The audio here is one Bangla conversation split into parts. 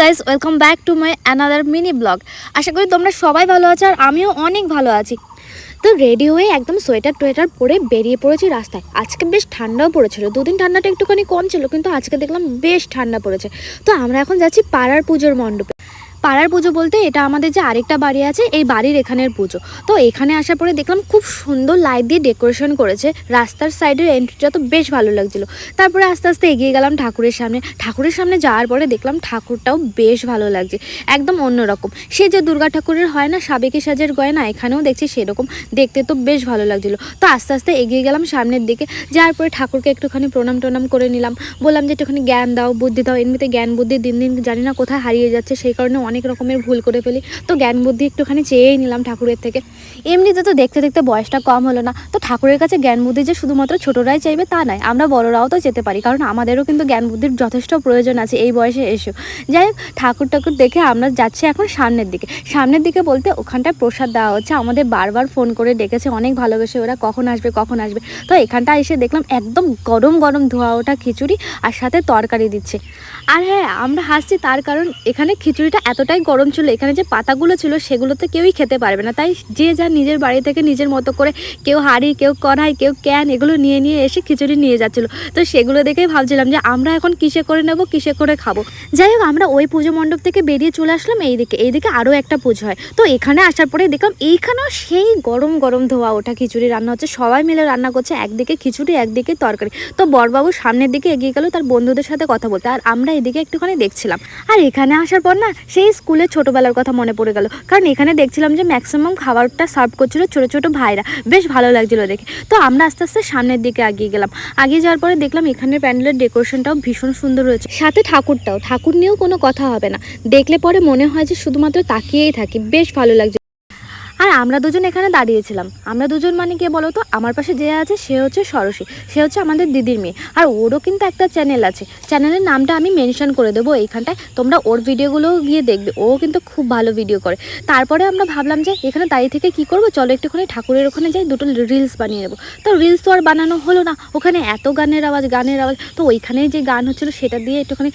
Guys welcome back to my another mini blog আশা করি তোমরা সবাই ভালো আছো আর আমিও অনেক ভালো আছি। তো রেডি হয়ে একদম সোয়েটার টোয়েটার পরে বেরিয়ে পড়েছি রাস্তায়। আজকে বেশ ঠান্ডাও পড়েছিল। দুদিন ঠান্ডাটা একটুখানি কম ছিল, কিন্তু আজকে দেখলাম বেশ ঠান্ডা পড়েছে। তো আমরা এখন যাচ্ছি পাড়ার পুজোর মণ্ডপে। পাড়ার পুজো বলতে এটা আমাদের যে আরেকটা বাড়ি আছে, এই বাড়ির এখানের পুজো। তো এখানে আসার পরে দেখলাম খুব সুন্দর লাইট দিয়ে ডেকোরেশন করেছে। রাস্তার সাইডের এন্ট্রিটা তো বেশ ভালো লাগছিল। তারপরে আস্তে আস্তে এগিয়ে গেলাম ঠাকুরের সামনে। ঠাকুরের সামনে যাওয়ার পরে দেখলাম ঠাকুরটাও বেশ ভালো লাগছে। একদম অন্যরকম। সে যে দুর্গা ঠাকুরের হয় না, সাবেকি সাজের গয়না, এখানেও দেখছি সেরকম। দেখতে তো বেশ ভালো লাগছিল। তো আস্তে আস্তে এগিয়ে গেলাম সামনের দিকে। যাওয়ার পরে ঠাকুরকে একটুখানি প্রণাম টনাম করে নিলাম। বললাম যে একটুখানি জ্ঞান দাও, বুদ্ধি দাও। এমনিতে জ্ঞান, বুদ্ধি দিন দিন জানি না কোথায় হারিয়ে যাচ্ছে, সেই কারণে অনেক রকমের ভুল করে ফেলি। তো জ্ঞান বুদ্ধি একটুখানি চেয়েই নিলাম ঠাকুরের থেকে। এমনিতে তো দেখতে দেখতে বয়সটা কম হলো না। তো ঠাকুরের কাছে জ্ঞান বুদ্ধি যে শুধুমাত্র ছোটরাই চাইবে তা নয়, আমরা বড়রাও তো যেতে পারি। কারণ আমাদেরও কিন্তু জ্ঞান বুদ্ধির যথেষ্ট প্রয়োজন আছে এই বয়সে এসেও। যাই হোক ঠাকুর ঠাকুর দেখে আমরা যাচ্ছি এখন সামনের দিকে। সামনের দিকে বলতে ওখানটায় প্রসাদ দেওয়া হচ্ছে। আমাদের বারবার ফোন করে ডেকেছে, অনেক ভালোবেসে ওরা কখন আসবে কখন আসবে। তো এখানটা এসে দেখলাম একদম গরম গরম ধোয়া ওঠা খিচুড়ি আর সাথে তরকারি দিচ্ছে। আর হ্যাঁ আমরা হাসছি তার কারণ এখানে খিচুড়িটা এতটাই গরম ছিল, এখানে যে পাতাগুলো ছিল সেগুলো তো কেউই খেতে পারবে না। তাই যে যা নিজের বাড়ি থেকে নিজের মতো করে কেউ হাঁড়ি, কেউ কড়াই, কেউ ক্যান এগুলো নিয়ে নিয়ে এসে খিচুড়ি নিয়ে যাচ্ছিল। তো সেগুলো দেখেই ভাবছিলাম যে আমরা এখন কিসে করে নেব, কিসে করে খাব? যাই হোক, আমরা ওই পুজো মণ্ডপ থেকে বেরিয়ে চলে আসলাম এইদিকে। এইদিকে আরও একটা পুজো হয়। তো এখানে আসার পরে দেখলাম এইখানেও সেই গরম গরম ধোয়া ওঠা খিচুড়ি রান্না হচ্ছে। সবাই মিলে রান্না করছে, একদিকে খিচুড়ি, একদিকে তরকারি। তো বরবাবু সামনের দিকে এগিয়ে গেল, তার বন্ধুদের সাথে কথা বলতে। আর আমরা এদিকে একটুখানি দেখছিলাম। আর এখানে আসার পর না সেই স্কুলে ছোটোবেলার কথা মনে পড়ে গেল। কারণ এখানে দেখছিলাম যে ম্যাক্সিমাম খাবারটা সার্ভ করছিল ছোট ছোট ভাইরা। বেশ ভালো লাগছিল দেখে। তো আমরা আস্তে আস্তে সামনের দিকে আগিয়ে গেলাম। আগিয়ে যাওয়ার পরে দেখলাম এখানের প্যান্ডেলের ডেকোরেশনটাও ভীষণ সুন্দর হয়েছে। সাথে ঠাকুরটাও। ঠাকুর নিয়েও কোনো কথা হবে না। দেখলে পরে মনে হয় যে শুধুমাত্র তাকিয়েই থাকি। বেশ ভালো লাগছে আমরা দুজন এখানে দাঁড়িয়েছিলাম। আমরা দুজন মানে কে বলো তো? আমার পাশে যে আছে, সে হচ্ছে সরসী। সে হচ্ছে আমাদের দিদির মেয়ে। আর ওরও কিন্তু একটা চ্যানেল আছে। চ্যানেলের নামটা আমি মেনশন করে দেবো এইখানটায়। তোমরা ওর ভিডিওগুলোও গিয়ে দেখবে। ও কিন্তু খুব ভালো ভিডিও করে। তারপরে আমরা ভাবলাম যে এখানে দাঁড়িয়ে থেকে কি করব? চলো একটুখানি ঠাকুরের ওখানে যাই, দুটো রিলস বানিয়ে নেব। তো রিলস তো আর বানানো হলো না। ওখানে এত গানের আওয়াজ গানের আওয়াজ। তো ওইখানে যে গান হচ্ছিল, সেটা দিয়ে একটুখানি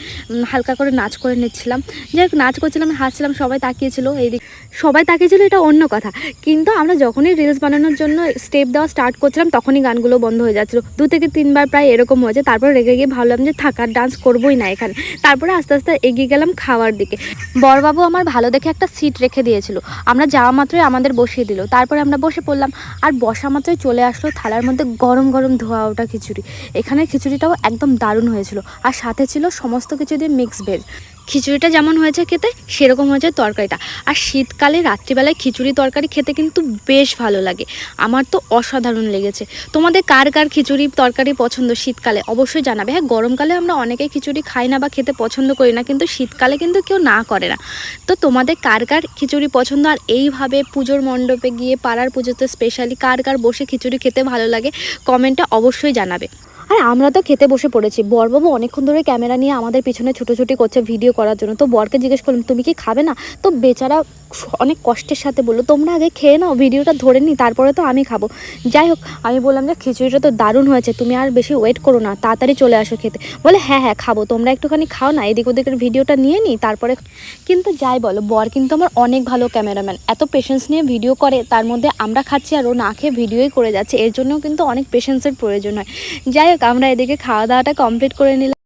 হালকা করে নাচ করে নিচ্ছিলাম। যাই নাচ করছিলাম, হাসছিলাম, সবাই তাকিয়েছিল। এইদিক, সবাই তাকিয়েছিল, এটা অন্য কথা। কিন্তু আমরা যখনই রিলস বানানোর জন্য স্টেপ দেওয়া স্টার্ট করছিলাম, তখনই গানগুলো বন্ধ হয়ে যাচ্ছিল। দু থেকে তিনবার প্রায় এরকম হয়েছে। তারপর রেগে গিয়ে ভাবলাম যে থাকার ডান্স করবোই না এখানে। তারপরে আস্তে আস্তে এগিয়ে গেলাম খাওয়ার দিকে। বরবাবু আমার ভালো দেখে একটা সিট রেখে দিয়েছিল। আমরা যাওয়া মাত্রই আমাদের বসিয়ে দিল। তারপরে আমরা বসে পড়লাম। আর বসা মাত্রই চলে আসলো থালার মধ্যে গরম গরম ধোয়া ওটা খিচুড়ি। এখানে খিচুড়িটাও একদম দারুণ হয়েছিল। আর সাথে ছিল সমস্ত কিছু দিয়ে মিক্স ভেজ খিচুড়িটা যেমন হয়েছে খেতে, সেরকম হয়েছে তরকারিটা। আর শীতকালে, রাত্রিবেলায় খিচুড়ি তরকারি খেতে কিন্তু বেশ ভালো লাগে। আমার তো অসাধারণ লেগেছে। তোমাদের কার কার খিচুড়ি তরকারি পছন্দ শীতকালে? অবশ্যই জানাবে। হ্যাঁ গরমকালে আমরা অনেকেই খিচুড়ি খাই না বা খেতে পছন্দ করি না, কিন্তু শীতকালে কিন্তু কেউ না করে না। তো তোমাদের কার কার খিচুড়ি পছন্দ? আর এইভাবে পুজোর মণ্ডপে গিয়ে পাড়ার পুজোতে স্পেশালি কার কার বসে খিচুড়ি খেতে ভালো লাগে? কমেন্টটা অবশ্যই জানাবে। আর আমরা তো খেতে বসে পড়েছি। বরবাবু অনেকক্ষণ ধরে ক্যামেরা নিয়ে আমাদের পিছনে ছুটোছুটি করছে, ভিডিও করার জন্য। তো বরকে জিজ্ঞেস করলাম, তুমি কি খাবে না? তো বেচারা অনেক কষ্টের সাথে বলল, তোমরা আগে খেয়ে নাও, ভিডিওটা ধরে নিই, তারপরে তো আমি খাব। যাই হোক, আমি বললাম যে, খিচুড়িটা তো দারুণ হয়েছে, তুমি আর বেশি ওয়েট করো না, তাড়াতাড়ি চলে আসো খেতে। বলে হ্যাঁ হ্যাঁ খাব, তোমরা একটুখানি খাও না, এদিক ওদিকের ভিডিওটা নিয়ে নিই, তারপরে কিন্তু যাই বলো, বর কিন্তু আমার অনেক ভালো ক্যামেরাম্যান, এত পেশেন্স নিয়ে ভিডিও করে, তার মধ্যে আমরা খাচ্ছি আর ও না খেয়ে ভিডিওই করে যাচ্ছে, এর জন্যও কিন্তু অনেক পেশেন্সের প্রয়োজন হয়। যাই হোক আমরা এদিকে খাওয়া দাওয়াটা কমপ্লিট করে নিলাম।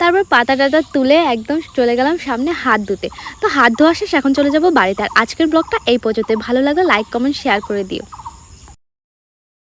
তারপর পাতা টাতা তুলে একদম চলে গেলাম সামনে হাত ধুতে। তো হাত ধোয়া শেষ, এখন চলে যাব বাড়িতে। আর আজকের ব্লগটা এই পর্যন্ত ভালো লাগলে লাইক কমেন্ট শেয়ার করে দিও।